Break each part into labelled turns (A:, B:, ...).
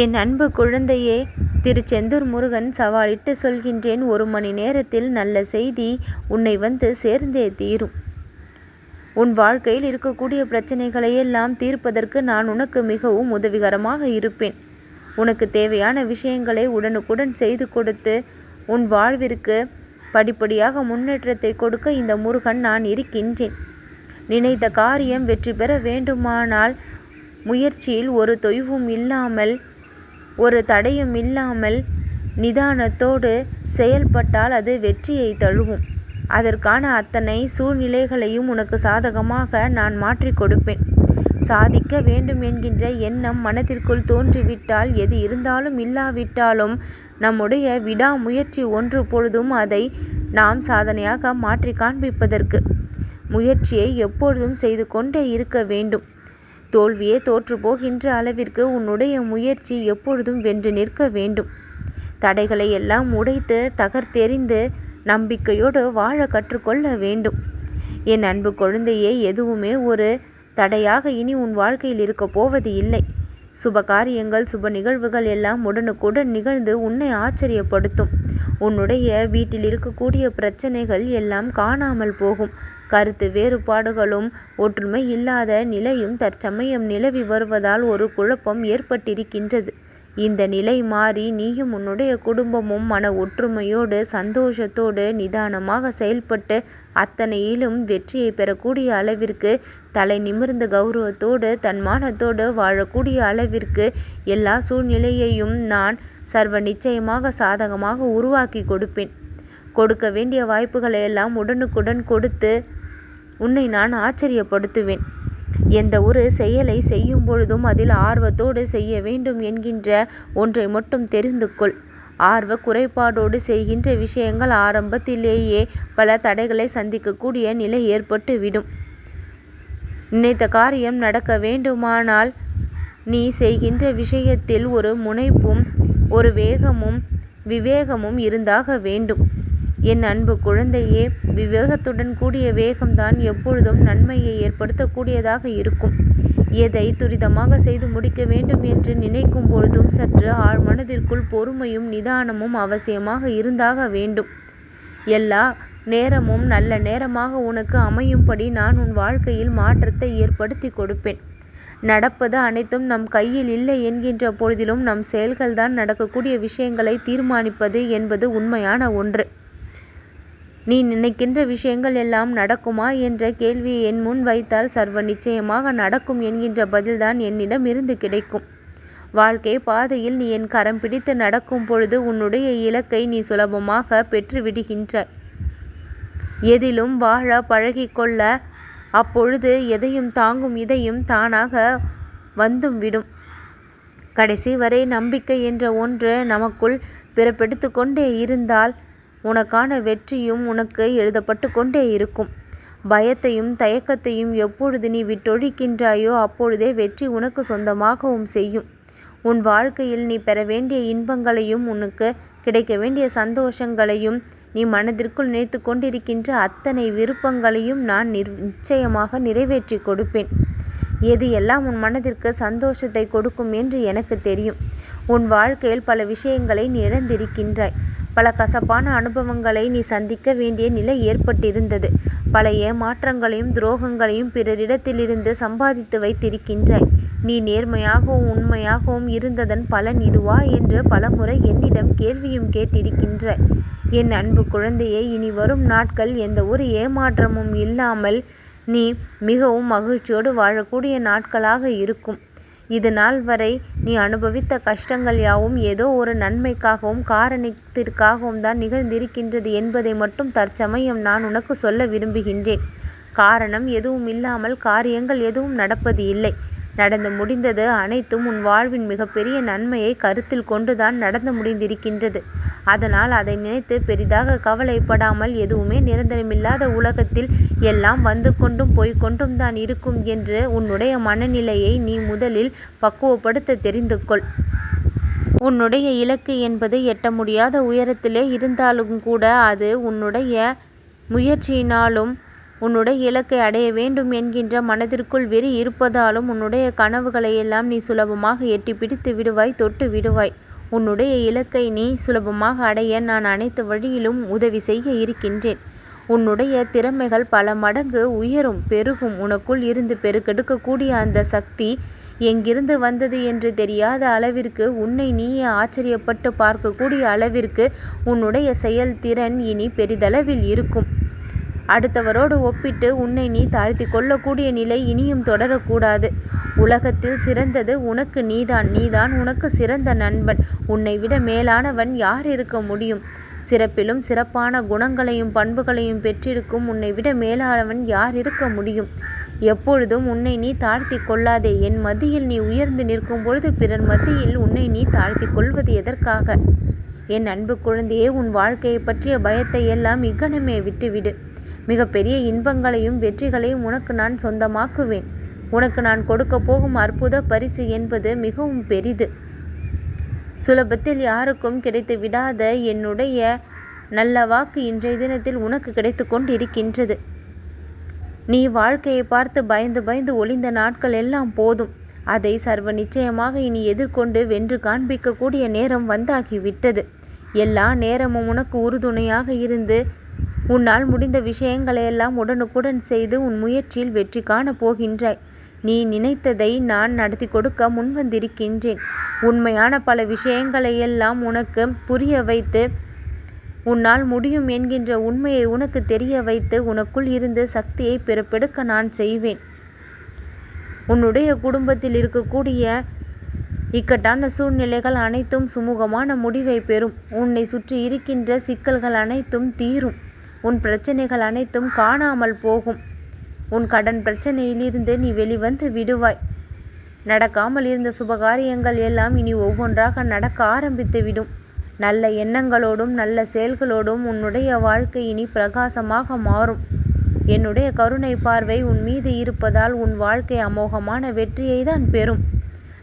A: என் அன்பு குழந்தையே திருச்செந்தூர் முருகன் சவாலிட்டு சொல்கின்றேன் ஒரு மணி நேரத்தில் நல்ல செய்தி உன்னை வந்து சேர்ந்தே தீரும். உன் வாழ்க்கையில் இருக்கக்கூடிய பிரச்சனைகளையெல்லாம் தீர்ப்பதற்கு நான் உனக்கு மிகவும் உதவிகரமாக இருப்பேன். உனக்கு தேவையான விஷயங்களை உடனுக்குடன் செய்து கொடுத்து உன் வாழ்விற்கு படிப்படியாக முன்னேற்றத்தை கொடுக்க இந்த முருகன் நான் இருக்கின்றேன். நினைத்த காரியம் வெற்றி பெற வேண்டுமானால் முயற்சியில் ஒரு தொய்வும் இல்லாமல் ஒரு தடையும் இல்லாமல் நிதானத்தோடு செயல்பட்டால் அது வெற்றியை தழுவும். அதற்கான அத்தனை சூழ்நிலைகளையும் உனக்கு சாதகமாக நான் மாற்றி கொடுப்பேன். சாதிக்க வேண்டும் என்கின்ற எண்ணம் மனதிற்குள் தோன்றிவிட்டால் எது இருந்தாலும் இல்லாவிட்டாலும் நம்முடைய விடாமுயற்சி ஒன்று பொழுதும் அதை நாம் சாதனையாக மாற்றி காண்பிப்பதற்கு முயற்சியை எப்பொழுதும் செய்து கொண்டே இருக்க வேண்டும். தோல்வியே தோற்று போகின்ற அளவிற்கு உன்னுடைய முயற்சி எப்பொழுதும் வென்று நிற்க வேண்டும். தடைகளை எல்லாம் உடைத்து தகர்த்தெறிந்து நம்பிக்கையோடு வாழ கற்றுக்கொள்ள வேண்டும். என் அன்பு குழந்தையே எதுவுமே ஒரு தடையாக இனி உன் வாழ்க்கையில் இருக்கப் போவது இல்லை. சுப காரியங்கள் சுப நிகழ்வுகள் எல்லாம் உடனுக்குடன் நிகழ்ந்து உன்னை ஆச்சரியப்படுத்தும். உன்னுடைய வீட்டில் இருக்கக்கூடிய பிரச்சனைகள் எல்லாம் காணாமல் போகும். கருத்து வேறுபாடுகளும் ஒற்றுமை இல்லாத நிலையும் தற்சமயம் நிலவி வருவதால் ஒரு குழப்பம் ஏற்பட்டிருக்கின்றது. இந்த நிலை மாறி நீயும் உன்னுடைய குடும்பமும் மன ஒற்றுமையோடு சந்தோஷத்தோடு நிதானமாக செயல்பட்டு அத்தனையிலும் வெற்றியை பெறக்கூடிய அளவிற்கு தலை நிமிர்ந்த கௌரவத்தோடு தன்மானத்தோடு வாழக்கூடிய அளவிற்கு எல்லா சூழ்நிலையையும் நான் சர்வ நிச்சயமாக சாதகமாக உருவாக்கி கொடுப்பேன். கொடுக்க வேண்டிய வாய்ப்புகளை எல்லாம் உடனுக்குடன் கொடுத்து உன்னை நான் ஆச்சரியப்படுத்துவேன். எந்த ஒரு செயலை செய்யும் பொழுதும் அதில் ஆர்வத்தோடு செய்ய வேண்டும் என்கின்ற ஒன்றை மட்டும் தெரிந்து கொள். ஆர்வ குறைபாடோடு செய்கின்ற விஷயங்கள் ஆரம்பத்திலேயே பல தடைகளை சந்திக்கக்கூடிய நிலை ஏற்பட்டுவிடும். நினைத்த காரியம் நடக்க வேண்டுமானால் நீ செய்கின்ற விஷயத்தில் ஒரு முனைப்பும் ஒரு வேகமும் விவேகமும் இருந்தாக வேண்டும். என் அன்பு குழந்தையே விவேகத்துடன் கூடிய வேகம்தான் எப்பொழுதும் நன்மையை ஏற்படுத்தக்கூடியதாக இருக்கும். எதை துரிதமாக செய்து முடிக்க வேண்டும் என்று நினைக்கும் பொழுதும் சற்று ஆழ் மனதிற்குள் பொறுமையும் நிதானமும் அவசியமாக இருந்தாக வேண்டும். எல்லா நேரமும் நல்ல நேரமாக உனக்கு அமையும்படி நான் உன் வாழ்க்கையில் மாற்றத்தை ஏற்படுத்தி கொடுப்பேன். நடப்பது அனைத்தும் நம் கையில் இல்லை என்கின்ற பொழுதிலும் நம் செயல்கள்தான் நடக்கக்கூடிய விஷயங்களை தீர்மானிப்பது என்பது உண்மையான ஒன்று. நீ நினைக்கின்ற விஷயங்கள் எல்லாம் நடக்குமா? என்ற கேள்வியை என் முன் வைத்தால் சர்வ நிச்சயமாக நடக்கும் என்கின்ற பதில்தான் என்னிடம் இருந்து கிடைக்கும். வாழ்க்கை பாதையில் நீ என் கரம் பிடித்து நடக்கும் பொழுது உன்னுடைய இலக்கை நீ சுலபமாக பெற்றுவிடுகின்றாய் எதிலும் வாழ பழகிக்கொள்ள அப்பொழுது எதையும் தாங்கும் இதையும் தானாக வந்தும் விடும். கடைசி வரை நம்பிக்கை என்ற ஒன்று நமக்குள் பிறப்பெடுத்து கொண்டே இருந்தால் உனக்கான வெற்றியும் உனக்கு எழுதப்பட்டு கொண்டே இருக்கும். பயத்தையும் தயக்கத்தையும் எப்பொழுது நீ விட்டொழிக்கின்றாயோ அப்பொழுதே வெற்றி உனக்கு சொந்தமாகவும் செய்யும். உன் வாழ்க்கையில் நீ பெற வேண்டிய இன்பங்களையும் உனக்கு கிடைக்க வேண்டிய சந்தோஷங்களையும் நீ மனதிற்குள் நினைத்து கொண்டிருக்கின்ற அத்தனை விருப்பங்களையும் நான் நிர் நிச்சயமாக நிறைவேற்றி கொடுப்பேன். எது எல்லாம் உன் மனதிற்கு சந்தோஷத்தை கொடுக்கும் என்று எனக்கு தெரியும். உன் வாழ்க்கையில் பல விஷயங்களை நீ இழந்திருக்கின்றாய். பல கசப்பான அனுபவங்களை நீ சந்திக்க வேண்டிய நிலை ஏற்பட்டிருந்தது. பல ஏமாற்றங்களையும் துரோகங்களையும் பிறரிடத்திலிருந்து சம்பாதித்து வைத்திருக்கின்றாய். நீ நேர்மையாகவும் உண்மையாகவும் இருந்ததன் பலன் இதுவா? என்று பலமுறை என்னிடம் கேள்வியும் கேட்டிருக்கின்றாய். என் அன்பு குழந்தையை இனி வரும் நாட்கள் எந்த ஒரு ஏமாற்றமும் இல்லாமல் நீ மிகவும் மகிழ்ச்சியோடு வாழக்கூடிய நாட்களாக இருக்கும். இது நாள் வரை நீ அனுபவித்த கஷ்டங்கள் யாவும் ஏதோ ஒரு நன்மைக்காகவும் காரணத்திற்காகவும் தான் நிகழ்ந்திருக்கின்றது என்பதை மட்டும் தற்சமயம் நான் உனக்கு சொல்ல விரும்புகின்றேன். காரணம் எதுவும் இல்லாமல் காரியங்கள் எதுவும் நடப்பது இல்லை. நடந்து முடிந்தது அனைத்தும் உன் வாழ்வின் மிகப்பெரிய நன்மையை கருத்தில் கொண்டுதான் நடந்து முடிந்திருக்கின்றது. அதனால் அதை நினைத்து பெரிதாக கவலைப்படாமல் எதுவுமே நிரந்தரமில்லாத உலகத்தில் எல்லாம் வந்து கொண்டும் போய்கொண்டும் தான் இருக்கும் என்று உன்னுடைய மனநிலையை நீ முதலில் பக்குவப்படுத்த தெரிந்து கொள். உன்னுடைய இலக்கு என்பது எட்ட முடியாத உயரத்திலே இருந்தாலும் கூட அது உன்னுடைய முயற்சியினாலும் உன்னுடைய இலக்கை அடைய வேண்டும் என்கின்ற மனதிற்குள் வெறி இருப்பதாலும் உன்னுடைய கனவுகளை எல்லாம் நீ சுலபமாக எட்டி பிடித்து விடுவாய் தொட்டு விடுவாய். உன்னுடைய இலக்கை நீ சுலபமாக அடைய நான் அனைத்து வழியிலும் உதவி செய்ய இருக்கின்றேன். உன்னுடைய திறமைகள் பல மடங்கு உயரும் பெருகும். உனக்குள் இருந்து பெருக்கெடுக்கக்கூடிய அந்த சக்தி எங்கிருந்து வந்தது என்று தெரியாத அளவிற்கு உன்னை நீயே ஆச்சரியப்பட்டு பார்க்கக்கூடிய அளவிற்கு உன்னுடைய செயல்திறன் இனி பெரிதளவில் இருக்கும். அடுத்தவரோடு ஒப்பிட்டு உன்னை நீ தாழ்த்தி கொள்ளக்கூடிய நிலை இனியும் தொடரக்கூடாது. உலகத்தில் சிறந்தது உனக்கு நீதான். நீதான் உனக்கு சிறந்த நண்பன். உன்னை விட மேலானவன் யார் இருக்க முடியும்? சிறப்பிலும் சிறப்பான குணங்களையும் பண்புகளையும் பெற்றிருக்கும் உன்னை விட மேலானவன் யார் இருக்க முடியும்? எப்பொழுதும் உன்னை நீ தாழ்த்தி கொள்ளாதே. என் மத்தியில் நீ உயர்ந்து நிற்கும் பொழுது பிறர் மத்தியில் உன்னை நீ தாழ்த்தி கொள்வது எதற்காக? என் அன்பு குழந்தையே உன் வாழ்க்கையை பற்றிய பயத்தை எல்லாம் இக்கணமே விட்டுவிடு. மிகப்பெரிய இன்பங்களையும் வெற்றிகளையும் உனக்கு நான் சொந்தமாக்குவேன். உனக்கு நான் கொடுக்க போகும் அற்புத பரிசு என்பது மிகவும் பெரிது. சுலபத்தில் யாருக்கும் கிடைத்து விடாத என்னுடைய நல்ல வாக்கு இன்றைய தினத்தில் உனக்கு கிடைத்து கொண்டிருக்கின்றது. நீ வாழ்க்கையை பார்த்து பயந்து பயந்து ஒளிந்த நாட்கள் எல்லாம் போதும். அதை சர்வ நிச்சயமாக இனி எதிர்கொண்டு வென்று காண்பிக்கக்கூடிய நேரம் வந்தாகிவிட்டது. எல்லா நேரமும் உனக்கு உறுதுணையாக இருந்து உன்னால் முடிந்த விஷயங்களையெல்லாம் உடனுக்குடன் செய்து உன் முயற்சியில் வெற்றி காணப் போகின்றாய். நீ நினைத்ததை நான் நடத்தி கொடுக்க முன்வந்திருக்கின்றேன். உண்மையான பல விஷயங்களையெல்லாம் உனக்கு புரிய வைத்து உன்னால் முடியும் என்கின்ற உண்மையை உனக்கு தெரிய வைத்து உனக்குள் இருந்து சக்தியை பிறப்பெடுக்க நான் செய்வேன். உன்னுடைய குடும்பத்தில் இருக்கக்கூடிய இக்கட்டான சூழ்நிலைகள் அனைத்தும் சுமூகமான முடிவை பெறும். உன்னை சுற்றி இருக்கின்ற சிக்கல்கள் அனைத்தும் தீரும். உன் பிரச்சனைகள் அனைத்தும் காணாமல் போகும். உன் கடன் பிரச்சனையிலிருந்து நீ வெளிவந்து விடுவாய். நடக்காமல் இருந்த சுபகாரியங்கள் எல்லாம் இனி ஒவ்வொன்றாக நடக்க ஆரம்பித்து விடும். நல்ல எண்ணங்களோடும் நல்ல செயல்களோடும் உன்னுடைய வாழ்க்கை இனி பிரகாசமாக மாறும். என்னுடைய கருணை பார்வை உன் மீது இருப்பதால் உன் வாழ்க்கை அமோகமான வெற்றியை தான் பெறும்.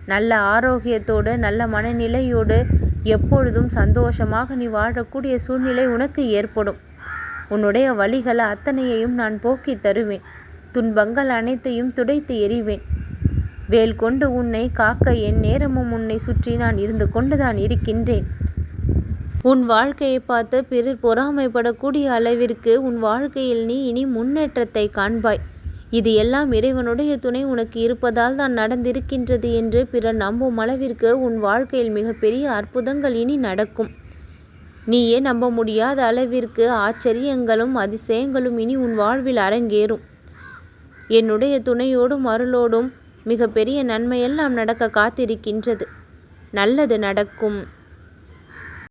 A: நல்ல ஆரோக்கியத்தோடு நல்ல மனநிலையோடு எப்பொழுதும் சந்தோஷமாக நீ வாழக்கூடிய சூழ்நிலை உனக்கு ஏற்படும். உன்னுடைய வழிகள் அத்தனையையும் நான் போக்கி தருவேன். துன்பங்கள் அனைத்தையும் துடைத்து எறிவேன். வேல் கொண்டு உன்னை காக்க என் நேரமும் உன்னை சுற்றி நான் இருந்து கொண்டுதான் இருக்கின்றேன். உன் வாழ்க்கையை பார்த்து பிறர் பொறாமைப்படக்கூடிய அளவிற்கு உன் வாழ்க்கையில் நீ இனி முன்னேற்றத்தை காண்பாய். இது எல்லாம் இறைவனுடைய துணை உனக்கு இருப்பதால் தான் நடந்திருக்கின்றது என்று பிறர் நம்பும் அளவிற்கு உன் வாழ்க்கையில் மிகப்பெரிய அற்புதங்கள் இனி நடக்கும். நீயே நம்ப முடியாத அளவிற்கு ஆச்சரியங்களும் அதிசயங்களும் இனி உன் வாழ்வில் அரங்கேறும். என்னுடைய துணையோடும் அருளோடும் மிகப்பெரிய நன்மையெல்லாம் நடக்க காத்திருக்கின்றது. நல்லது நடக்கும்.